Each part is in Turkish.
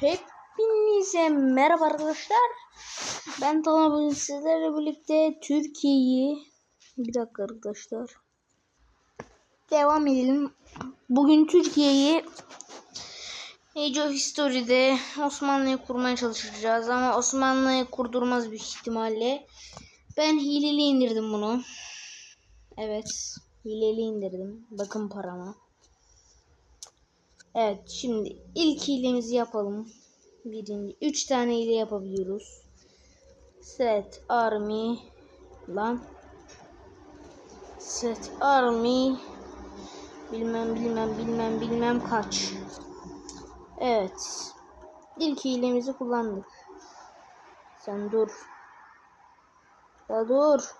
Hepinize merhaba arkadaşlar. Ben Talha bugün sizlerle birlikte Türkiye'yi bir dakika arkadaşlar. Devam edelim. Bugün Türkiye'yi Age of History'de Osmanlı'yı kurmaya çalışacağız ama Osmanlı'yı kurdurmaz büyük ihtimalle. Ben hileli indirdim bunu. Evet, hileli indirdim. Bakın parama. Evet şimdi ilk hilemizi yapalım. Birinci. Üç tane hile yapabiliyoruz. Set army lan. Set army bilmem bilmem bilmem bilmem kaç. Evet. İlk hilemizi kullandık. Sen dur. Ya dur.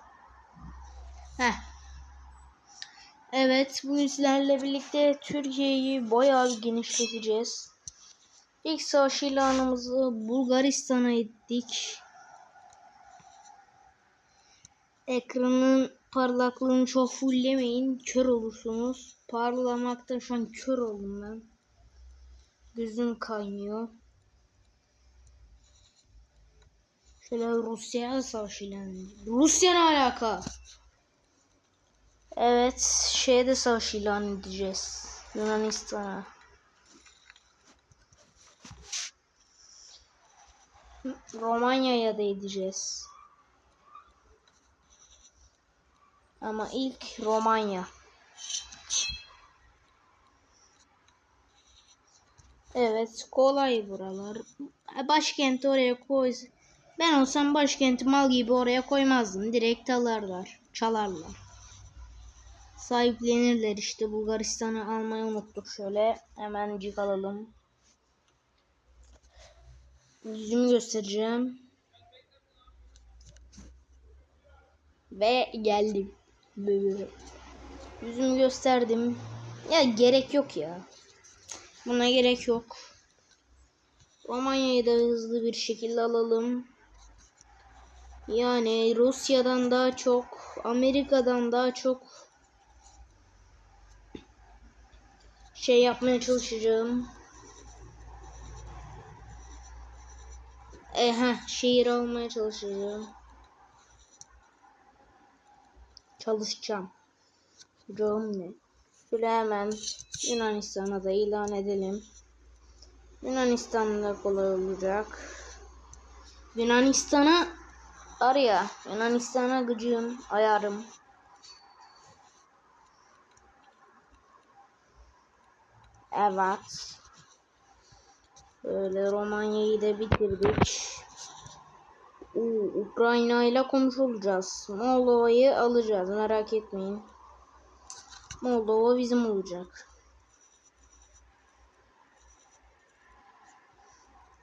Heh. Evet, bugün sizlerle birlikte Türkiye'yi bayağı bir genişleteceğiz. İlk savaş ilanımızı Bulgaristan'a ettik. Ekranın parlaklığını çok fulllemeyin, kör olursunuz. Parlamakta şu an kör oldum ben. Gözüm kaynıyor. Şöyle Rusya'ya savaş ilanı. Rusya ne alaka? Evet, şeye de savaş ilan edeceğiz. Yunanistan'a. Romanya'ya da edeceğiz. Ama ilk Romanya. Evet, kolay buralar. Başkenti oraya koy. Ben olsam başkenti mal gibi oraya koymazdım. Direkt alarlar, çalarlar sahiplenirler işte. Bulgaristan'ı almayı unuttuk. Şöyle hemencik alalım. Yüzümü göstereceğim. Ve geldim. Böyle yüzümü gösterdim. Ya gerek yok ya. Buna gerek yok. Romanya'yı da hızlı bir şekilde alalım. Yani Rusya'dan daha çok Amerika'dan daha çok şey yapmaya çalışacağım. Ehe şehir almaya çalışacağım. Çalışacağım. Rome ne? Şöyle hemen Yunanistan'a da ilan edelim. Yunanistan'da kolay olacak. Yunanistan'a araya Yunanistan'a gıcığım, ayarım. Evet. Böyle Romanya'yı da bitirdik. Oo, Ukrayna ile konuşulacağız. Moldova'yı alacağız. Merak etmeyin. Moldova bizim olacak.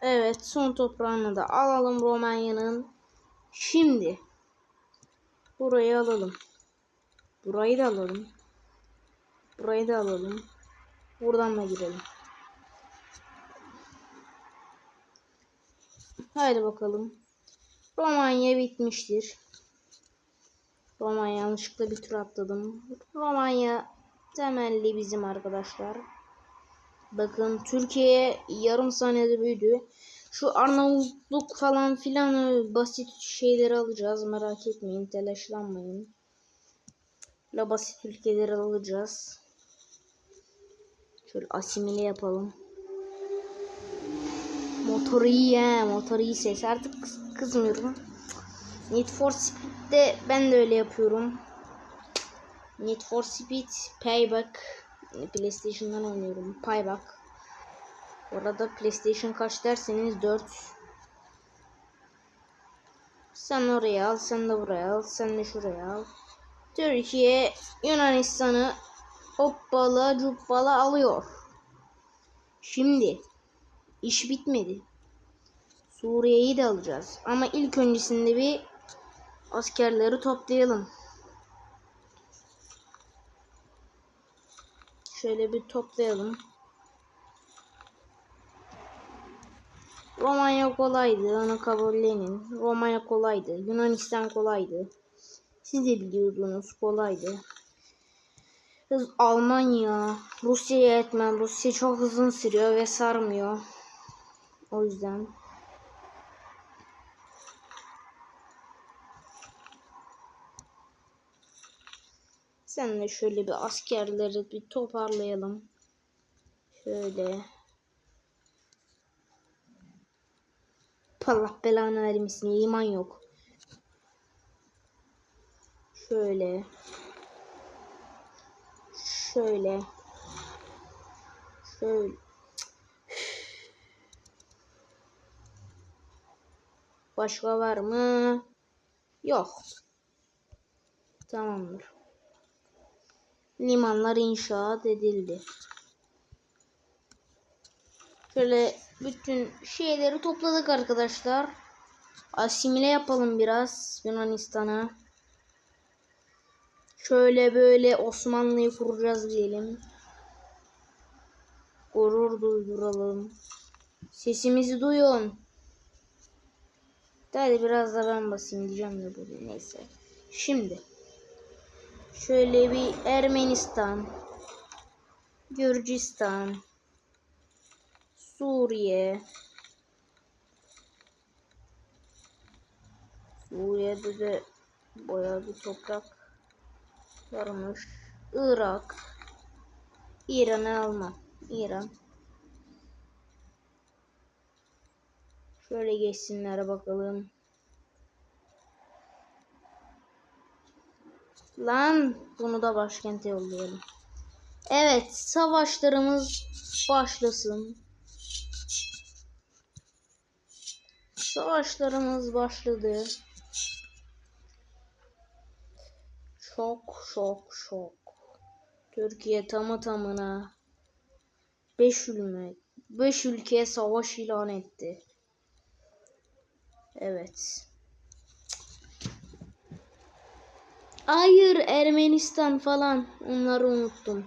Evet son toprağını da alalım Romanya'nın. Şimdi burayı alalım. Burayı da alalım. Burayı da alalım. Buradan da girelim. Haydi bakalım. Romanya bitmiştir. Romanya yanlışlıkla bir tur atladım. Romanya temelli bizim arkadaşlar. Bakın Türkiye yarım saniyede büyüdü. Şu Arnavutluk falan filan basit şeyleri alacağız. Merak etmeyin, telaşlanmayın. La basit ülkeleri alacağız. Şöyle asimile yapalım. Motoru iyi he. Motoru iyi ses. Artık kızmıyorum. Need for Speed'de ben de öyle yapıyorum. Need for Speed Payback PlayStation'dan oynuyorum. Payback. Orada PlayStation kaç derseniz 4. Sen oraya al, sen de buraya al, sen de şuraya al. Türkiye Yunanistan'ı hoppala cuppala alıyor. Şimdi iş bitmedi. Suriye'yi de alacağız. Ama ilk öncesinde bir askerleri toplayalım. Şöyle bir toplayalım. Romanya kolaydı. Onu kabullenin. Romanya kolaydı. Yunanistan kolaydı. Siz de biliyordunuz kolaydı. Hız Almanya, Rusya'ya etmem. Rusya çok hızlı sürüyor ve sarmıyor. O yüzden Senle şöyle bir askerleri bir toparlayalım. Şöyle. Allah belanı vermesin. iman yok. Şöyle. Şöyle. Şöyle. Başka var mı? Yok. Tamamdır. Limanlar inşaat edildi. Şöyle bütün şeyleri topladık arkadaşlar. Asimile yapalım biraz Yunanistan'a. Şöyle böyle Osmanlı'yı kuracağız diyelim. Gurur duyduralım. Sesimizi duyun. Hadi biraz da ben basayım diyeceğim de böyle neyse. Şimdi. Şöyle bir Ermenistan. Gürcistan. Suriye. Suriye'de de bayağı bir toprak varmış. Irak. İran'ı alma. İran. Şöyle geçsinler bakalım. Lan bunu da başkente yollayalım. Evet savaşlarımız başlasın. Savaşlarımız başladı. Şok şok şok. Türkiye tamı tamına 5 ülke 5 ülkeye savaş ilan etti. Evet. Hayır Ermenistan falan onları unuttum.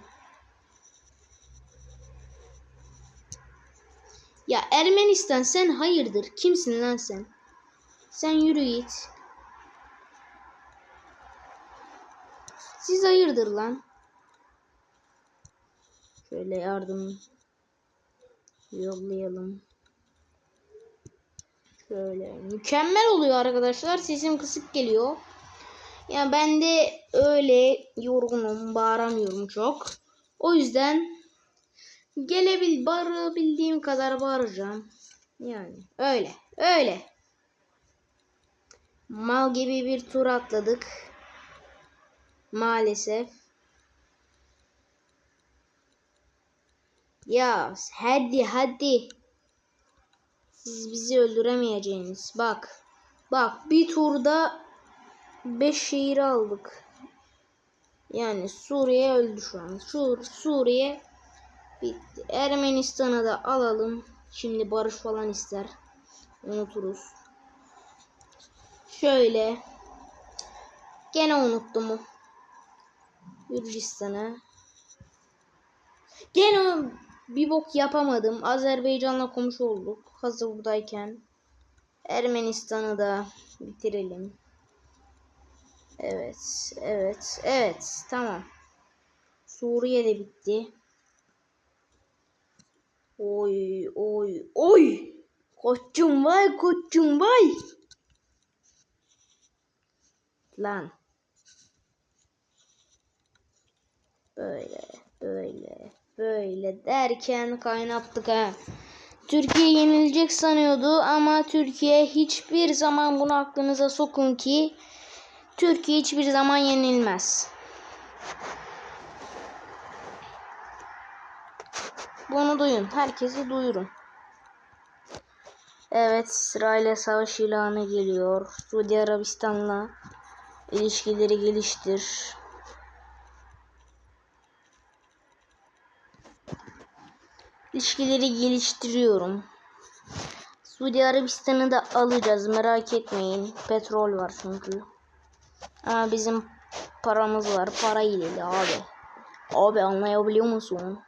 Ya Ermenistan sen hayırdır? Kimsin lan sen? Sen yürü git. Siz hayırdır lan? Şöyle yardım yollayalım. Şöyle mükemmel oluyor arkadaşlar. Sesim kısık geliyor. Ya ben de öyle yorgunum, bağıramıyorum çok. O yüzden gelebil bağırabildiğim kadar bağıracağım. Yani öyle, öyle. Mal gibi bir tur atladık. Maalesef. Ya hadi hadi. Siz bizi öldüremeyeceğiniz. Bak. Bak bir turda 5 şehir aldık. Yani Suriye öldü şu an. Sur Suriye bitti. Ermenistan'ı da alalım. Şimdi barış falan ister. Unuturuz. Şöyle. Gene unuttum. Gürcistan'ı. Gene bir bok yapamadım. Azerbaycan'la komşu olduk. Hazır buradayken. Ermenistan'ı da bitirelim. Evet, evet, evet. Tamam. Suriye de bitti. Oy, oy, oy. Koçum vay, koçum vay. Lan. Böyle, böyle, böyle derken kaynattık ha. Türkiye yenilecek sanıyordu ama Türkiye hiçbir zaman bunu aklınıza sokun ki Türkiye hiçbir zaman yenilmez. Bunu duyun. Herkesi duyurun. Evet İsrail'e savaş ilanı geliyor. Suudi Arabistan'la ilişkileri geliştir. İlişkileri geliştiriyorum. Suudi Arabistan'ı da alacağız merak etmeyin. Petrol var çünkü. Ama bizim paramız var. Para ile abi. Abi anlayabiliyor musun?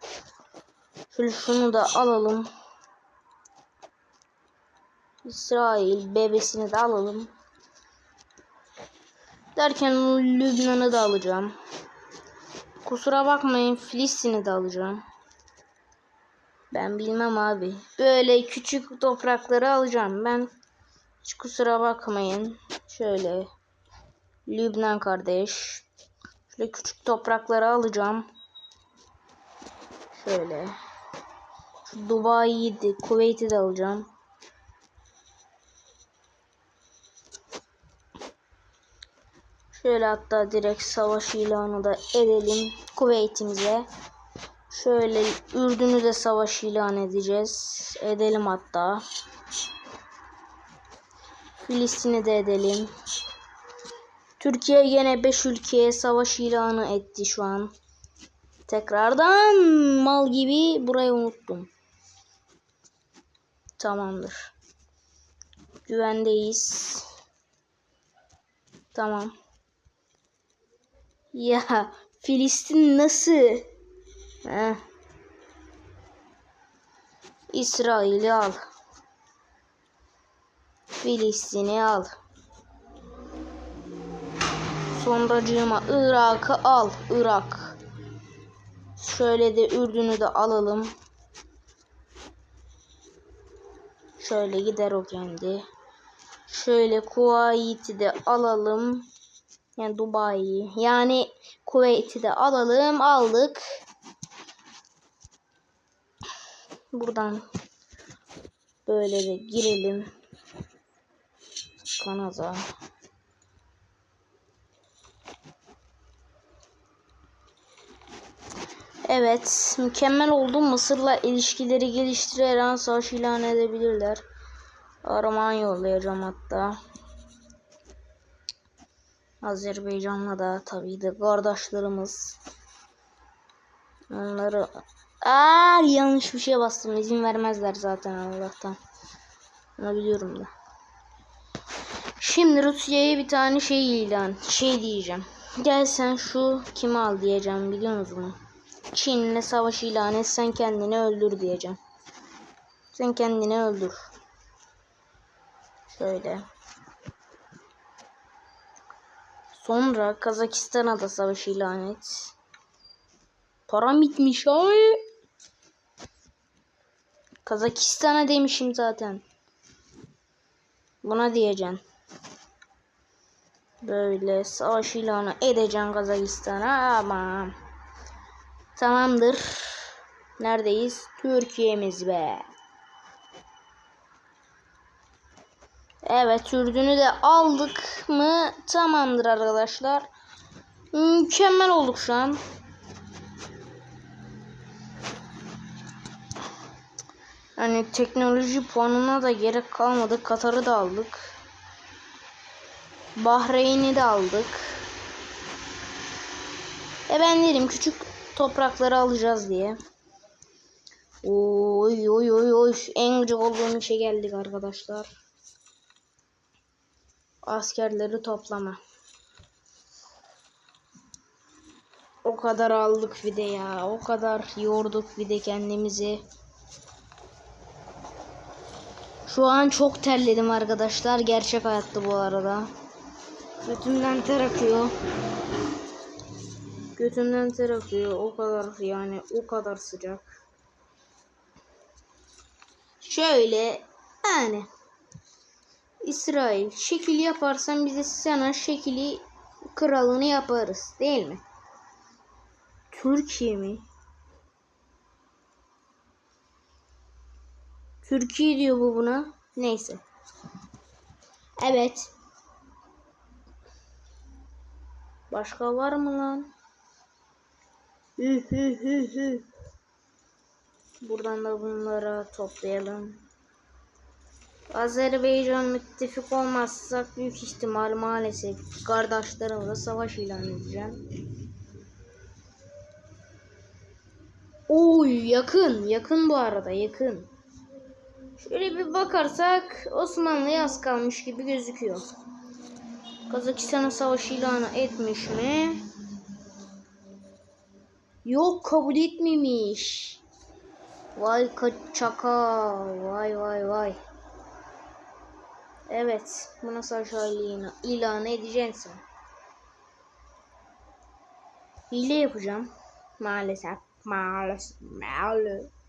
Şöyle şunu da alalım. İsrail bebesini de alalım. Derken Lübnan'ı da alacağım. Kusura bakmayın Filistin'i de alacağım. Ben bilmem abi. Böyle küçük toprakları alacağım. Ben hiç kusura bakmayın. Şöyle. Lübnan kardeş. Şöyle küçük toprakları alacağım. Şöyle. Dubai'yi de, Kuveyt'i de alacağım. Şöyle hatta direkt savaş ilanı da edelim Kuveyt'imize. Şöyle Ürdün'ü de savaş ilan edeceğiz. Edelim hatta. Filistin'i de edelim. Türkiye yine 5 ülkeye savaş ilanı etti şu an. Tekrardan mal gibi burayı unuttum. Tamamdır. Güvendeyiz. Tamam. Ya Filistin nasıl? Heh. İsrail'i al. Filistin'i al. Sonracığıma Irak'ı al. Irak. Şöyle de Ürdün'ü de alalım. Şöyle gider o kendi. Şöyle Kuveyt'i de alalım. Yani Dubai'yi. Yani Kuveyt'i de alalım. Aldık. Buradan böyle de girelim. Kanada. Evet, mükemmel oldu. Mısır'la ilişkileri geliştirerek savaş ilan edebilirler. Arman yollayacağım hatta. Azerbaycan'la da tabii de kardeşlerimiz. Onları Aa yanlış bir şeye bastım. İzin vermezler zaten Allah'tan. Onu biliyorum da. Şimdi Rusya'ya bir tane şey ilan. Şey diyeceğim. Gel sen şu kimi al diyeceğim biliyor musun? Çin'le savaş ilan et sen kendini öldür diyeceğim. Sen kendini öldür. Şöyle. Sonra Kazakistan'a da savaş ilan et. Param bitmiş ay. Kazakistan'a demişim zaten. Buna diyeceksin. Böyle savaş ilanı edeceğim Kazakistan'a ama tamamdır. Neredeyiz? Türkiye'miz be. Evet Ürdün'ü de aldık mı? Tamamdır arkadaşlar. Mükemmel olduk şu an. Yani teknoloji puanına da gerek kalmadı. Katar'ı da aldık. Bahreyn'i de aldık. E ben dedim küçük toprakları alacağız diye. Oy oy oy oy en gıcık olduğum işe geldik arkadaşlar. Askerleri toplama. O kadar aldık bir de ya. O kadar yorduk bir de kendimizi. Şu an çok terledim arkadaşlar. Gerçek hayatta bu arada. Götümden ter akıyor. Götümden ter akıyor. O kadar yani o kadar sıcak. Şöyle yani İsrail şekil yaparsan bize sana şekili kralını yaparız değil mi? Türkiye mi? Türkiye diyor bu buna. Neyse. Evet. Başka var mı lan? Hü hü hü hü. Buradan da bunları toplayalım. Azerbaycan müttefik olmazsak büyük ihtimal maalesef kardeşlerimle savaş ilan edeceğim. Oy yakın yakın bu arada yakın. Şöyle bir bakarsak Osmanlı'ya az kalmış gibi gözüküyor. Kazakistan'a savaş ilanı etmiş mi? Yok kabul etmemiş. Vay kaçaka. Vay vay vay. Evet. Buna savaş ilanı, ilan edeceksin. Hile yapacağım. Maalesef. Maalesef. Maalesef.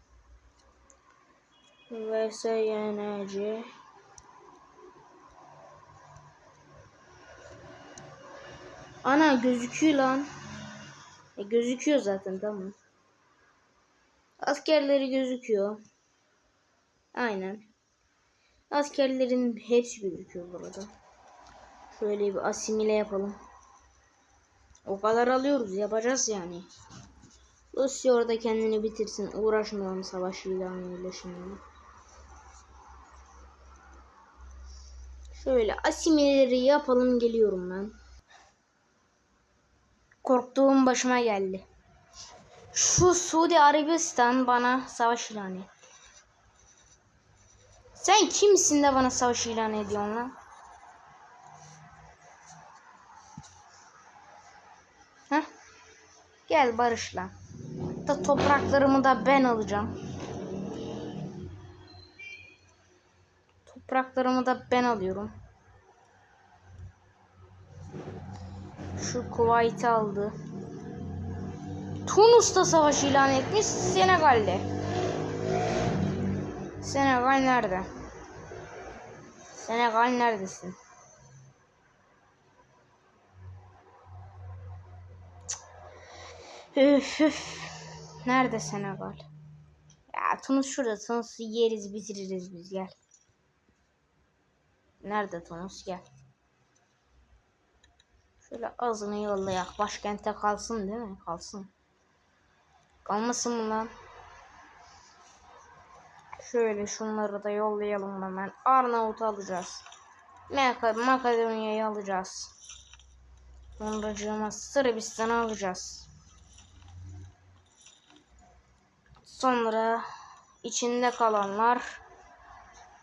VSYNC Ana gözüküyor lan. E, gözüküyor zaten tamam. Askerleri gözüküyor. Aynen. Askerlerin hepsi gözüküyor burada. Şöyle bir asimile yapalım. O kadar alıyoruz yapacağız yani. Rusya orada kendini bitirsin. Uğraşmayalım savaş ilanıyla şimdi. Şöyle asimileleri yapalım geliyorum ben. Korktuğum başıma geldi. Şu Suudi Arabistan bana savaş ilan etti. Sen kimsin de bana savaş ilan ediyorsun lan? Heh. Gel barışla. Da topraklarımı da ben alacağım. Topraklarımı da ben alıyorum. Şu Kuveyt'i aldı. Tunus'ta savaş ilan etmiş Senegal'de. Senegal nerede? Senegal neredesin? Üf üf. Nerede Senegal? Ya Tunus şurada. Tunus'u yeriz bitiririz biz gel. Nerede Tunus gel. Şöyle azını yollayak. Başkente kalsın değil mi? Kalsın. Kalmasın mı lan? Şöyle şunları da yollayalım hemen. Arnavut alacağız. Mak Makedonya'yı alacağız. Sonracığıma Sırbistan'ı alacağız. Sonra içinde kalanlar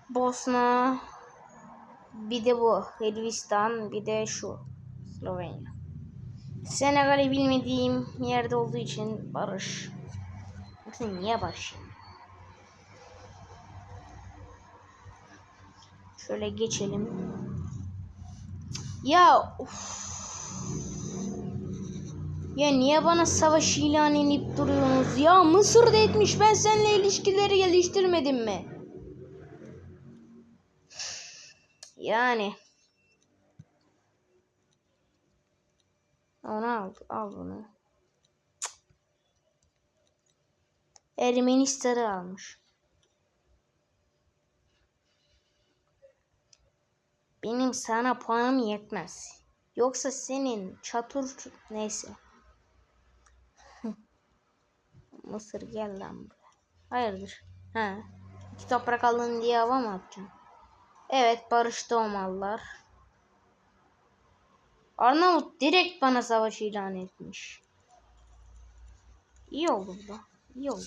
Bosna bir de bu Hırvatistan bir de şu Slovenya. Senegal'i bilmediğim yerde olduğu için barış. Yoksa niye barış? Şöyle geçelim. Ya uf. Ya niye bana savaş ilan edip duruyorsunuz? Ya Mısır da etmiş ben seninle ilişkileri geliştirmedim mi? Yani. Onu al, al bunu. Ermenistan'ı almış. Benim sana puanım yetmez. Yoksa senin çatur neyse. Mısır gel lan buraya. Hayırdır? Ha. İki toprak alın diye hava mı atacaksın? Evet barıştı o mallar. Arnavut direkt bana savaş ilan etmiş. İyi oldu bu da. İyi oldu.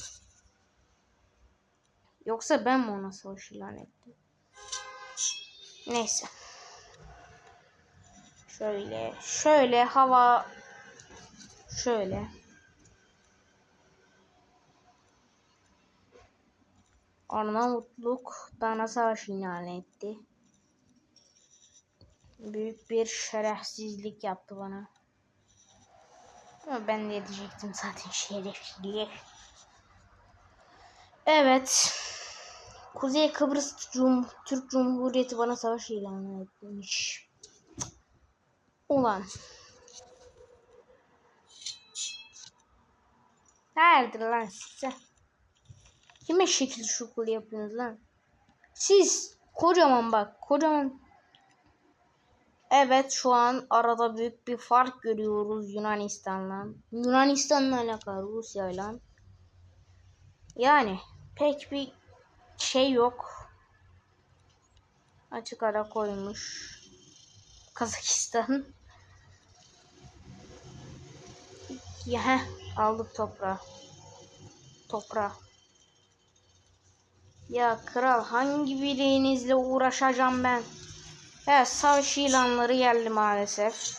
Yoksa ben mi ona savaş ilan ettim? Neyse. Şöyle. Şöyle hava. Şöyle. Arnavutluk bana savaş ilan etti. Büyük bir şerefsizlik yaptı bana. Ama ben de diyecektim zaten şerefli. Evet. Kuzey Kıbrıs Cum Türk Cumhuriyeti bana savaş ilan etmiş. Ulan. Nerede lan size? Kime şekil şukul yapıyorsunuz lan? Siz kocaman bak kocaman. Evet şu an arada büyük bir fark görüyoruz Yunanistan'la. Yunanistan'la alakalı Rusya'yla. Yani pek bir şey yok. Açık ara koymuş. Kazakistan. Ya heh, aldık toprağı. Toprağı. Ya kral hangi birinizle uğraşacağım ben? Evet savaş ilanları geldi maalesef.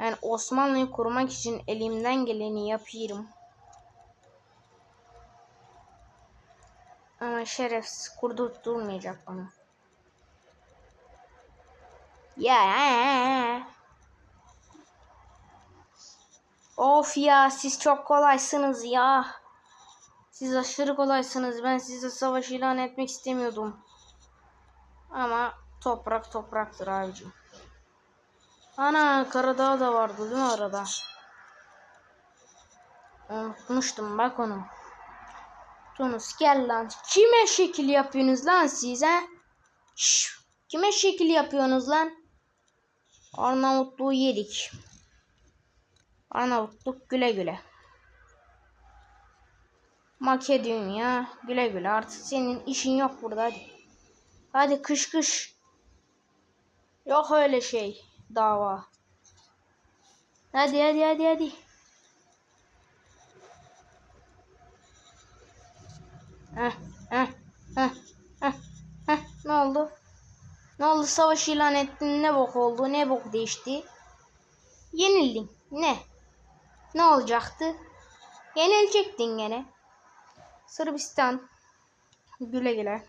Yani Osmanlı'yı korumak için elimden geleni yapıyorum. Ama şerefsiz kurdurtturmayacak bana. Ya. Of ya siz çok kolaysınız ya. Siz aşırı kolaysınız. Ben size savaş ilan etmek istemiyordum. Ama toprak topraktır abicim. Ana Karadağ da vardı değil mi arada? Unutmuştum bak onu. Tunus gel lan. Kime şekil yapıyorsunuz lan siz he? Şş, kime şekil yapıyorsunuz lan? Arnavutluğu yedik. Arnavutluk güle güle. Makedonya güle güle artık senin işin yok burada hadi. Hadi kış kış. Yok öyle şey dava. Hadi hadi hadi hadi. Heh, heh, heh, heh, heh. Ne oldu? Ne oldu savaş ilan ettin ne bok oldu ne bok değişti? Yenildin. Ne? Ne olacaktı? Yenilecektin gene. Sırbistan. Güle güle.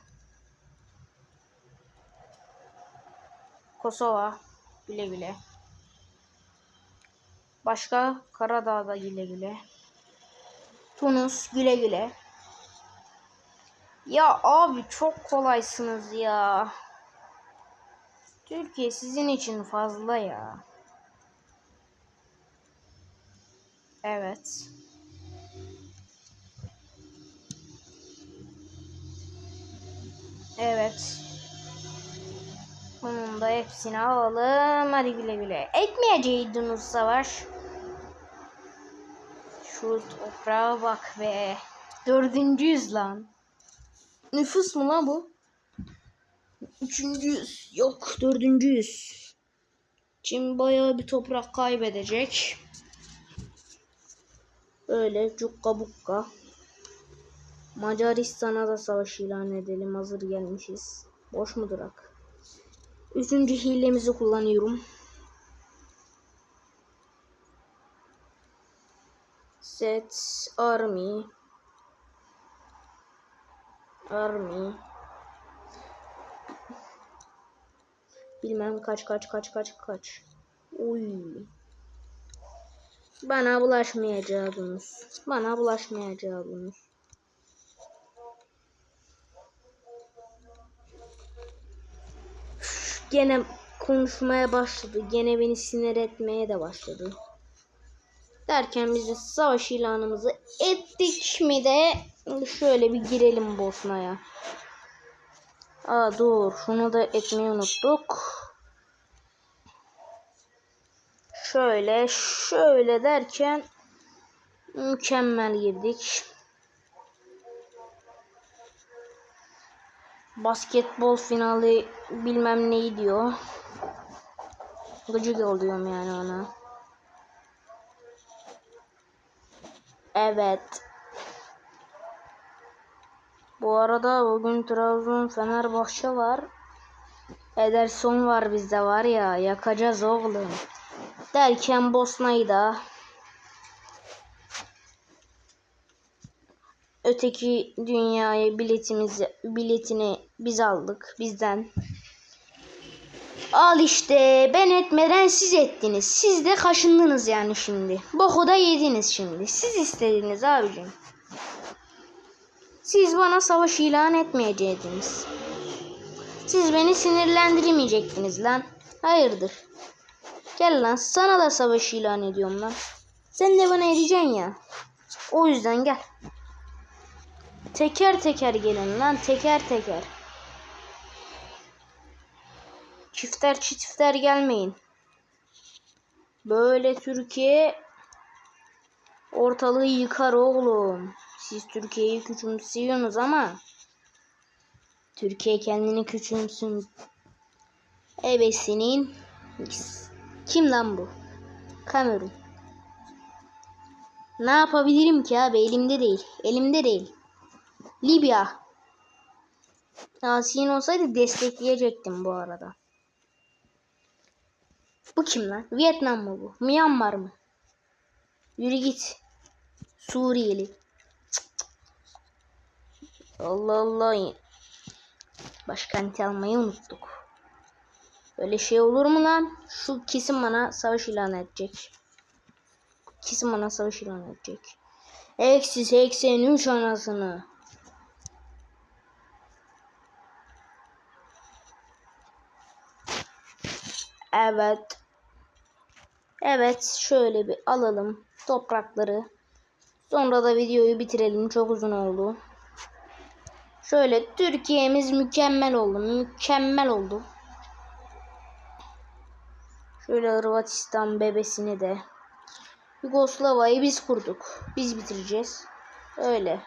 Kosova. Güle güle. Başka Karadağ'da güle güle. Tunus güle güle. Ya abi çok kolaysınız ya. Türkiye sizin için fazla ya. Evet. Evet. Bunun da hepsini alalım. Hadi güle güle. Etmeyeceydiniz savaş. Şu toprağa bak be. Dördüncüyüz lan. Nüfus mu lan bu? Üçüncüyüz. Yok dördüncüyüz. Çin bayağı bir toprak kaybedecek. Öyle cukka bukka. Macaristan'a da savaş ilan edelim. Hazır gelmişiz. Boş mu durak? Üçüncü hilemizi kullanıyorum. Set army army bilmem kaç kaç kaç kaç kaç uy bana bulaşmayacaksınız bana bulaşmayacaksınız gene konuşmaya başladı gene beni sinir etmeye de başladı derken biz de savaş ilanımızı ettik mi de şöyle bir girelim Bosna'ya. Aa dur şunu da etmeyi unuttuk. Şöyle şöyle derken mükemmel girdik. Basketbol finali bilmem neyi diyor. Gıcık oluyorum yani ona. Evet. Bu arada bugün Trabzon Fenerbahçe var. Ederson var bizde var ya yakacağız oğlum. Derken Bosna'yı da öteki dünyaya biletimizi biletini biz aldık bizden. Al işte ben etmeden siz ettiniz. Siz de kaşındınız yani şimdi. Boku da yediniz şimdi. Siz istediniz abicim. Siz bana savaş ilan etmeyecektiniz. Siz beni sinirlendirmeyecektiniz lan. Hayırdır? Gel lan sana da savaş ilan ediyorum lan. Sen de bana edeceksin ya. O yüzden gel. Teker teker gelin lan teker teker. Çifter çifter gelmeyin. Böyle Türkiye ortalığı yıkar oğlum. Siz Türkiye'yi küçümsüyorsunuz ama Türkiye kendini küçümsün. Ebesinin kim lan bu? Kamerun. Ne yapabilirim ki abi? Elimde değil. Elimde değil. Libya. Asiyen olsaydı destekleyecektim bu arada. Bu kim lan? Vietnam mı bu? Myanmar mı? Yürü git. Suriyeli. Cık. Allah Allah. Başkenti almayı unuttuk. Öyle şey olur mu lan? Şu kesin bana savaş ilan edecek. Kesin bana savaş ilan edecek. Eksi 83 anasını. Evet. Evet şöyle bir alalım toprakları. Sonra da videoyu bitirelim. Çok uzun oldu. Şöyle Türkiye'miz mükemmel oldu. Mükemmel oldu. Şöyle Hırvatistan bebesini de. Yugoslava'yı biz kurduk. Biz bitireceğiz. Öyle.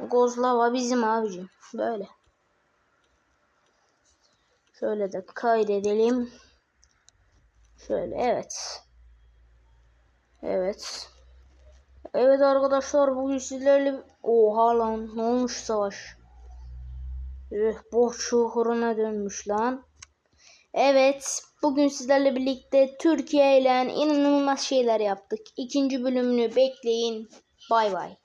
Yugoslava bizim abicim. Böyle. Şöyle de kaydedelim. Şöyle evet. Evet. Evet arkadaşlar bugün sizlerle oha lan ne olmuş savaş. Üh boş çukuruna dönmüş lan. Evet bugün sizlerle birlikte Türkiye ile inanılmaz şeyler yaptık. İkinci bölümünü bekleyin. Bay bay.